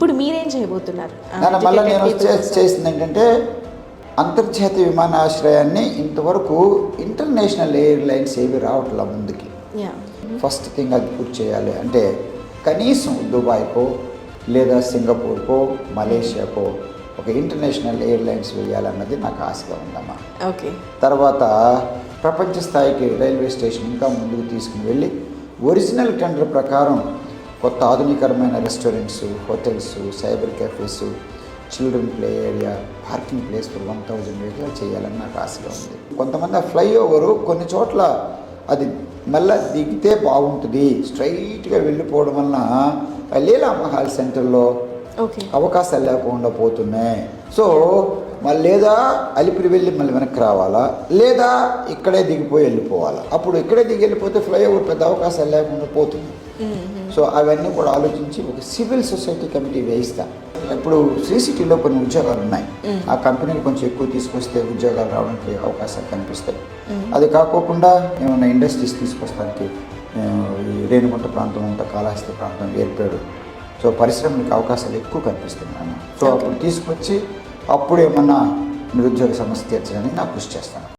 ఇప్పుడు మీరేం చేయబోతున్నారు మళ్ళీ నేను. చేసింది ఏంటంటే అంతర్జాతీయ విమానాశ్రయాన్ని ఇంతవరకు ఇంటర్నేషనల్ ఎయిర్లైన్స్ ఏవి రావట్లా ముందుకి. ఫస్ట్ థింగ్ అది పూర్తి చేయాలి అంటే కనీసం దుబాయ్కో లేదా సింగపూర్కో మలేషియాకో ఒక ఇంటర్నేషనల్ ఎయిర్లైన్స్ వేయాలన్నది నాకు ఆశగా ఉందమ్మా ఓకే తర్వాత ప్రపంచ స్థాయికి రైల్వే స్టేషన్ ఇంకా ముందుకు తీసుకుని వెళ్ళి ఒరిజినల్ టెండర్ ప్రకారం కొత్త ఆధునికరమైన restaurants hotels cyber cafes children play area parking place for one thousand vehicle చేయాలని నాకు ఆశగా ఉంది. కొంతమంది ఆ ఫ్లైఓవరు కొన్ని చోట్ల అది మళ్ళా దిగితే బాగుంటుంది. స్ట్రైట్గా వెళ్ళిపోవడం వలన లీలా మహల్ సెంటర్లో అవకాశాలు లేకుండా పోతున్నాయి. సో మళ్ళీ లేదా అలిపిరి వెళ్ళి మళ్ళీ వెనక్కి రావాలా? లేదా ఇక్కడే దిగిపోయి వెళ్ళిపోవాలా? అప్పుడు ఇక్కడే దిగి వెళ్ళిపోతే ఫ్లైఓవర్ పెద్ద అవకాశాలు లేకుండా పోతుంది. సో అవన్నీ కూడా ఆలోచించి ఒక సివిల్ సొసైటీ కమిటీ వేయిస్తా. ఇప్పుడు శ్రీ సిటీలో కొన్ని ఉద్యోగాలు ఉన్నాయి. ఆ కంపెనీలు కొంచెం ఎక్కువ తీసుకొస్తే ఉద్యోగాలు రావడానికి అవకాశాలు కనిపిస్తాయి. అది కాకోకుండా ఏమైనా ఇండస్ట్రీస్ తీసుకొస్తానికి రేణుగుంట ప్రాంతం అంతా కాళహస్తి ప్రాంతం ఏర్పాడు సో పరిశ్రమలకు అవకాశాలు ఎక్కువ కనిపిస్తాయి నాన్న సో అప్పుడు తీసుకొచ్చి అప్పుడు ఏమన్నా నిరుద్యోగ సమస్య తీర్చడానికి నాకు కృషి చేస్తాను.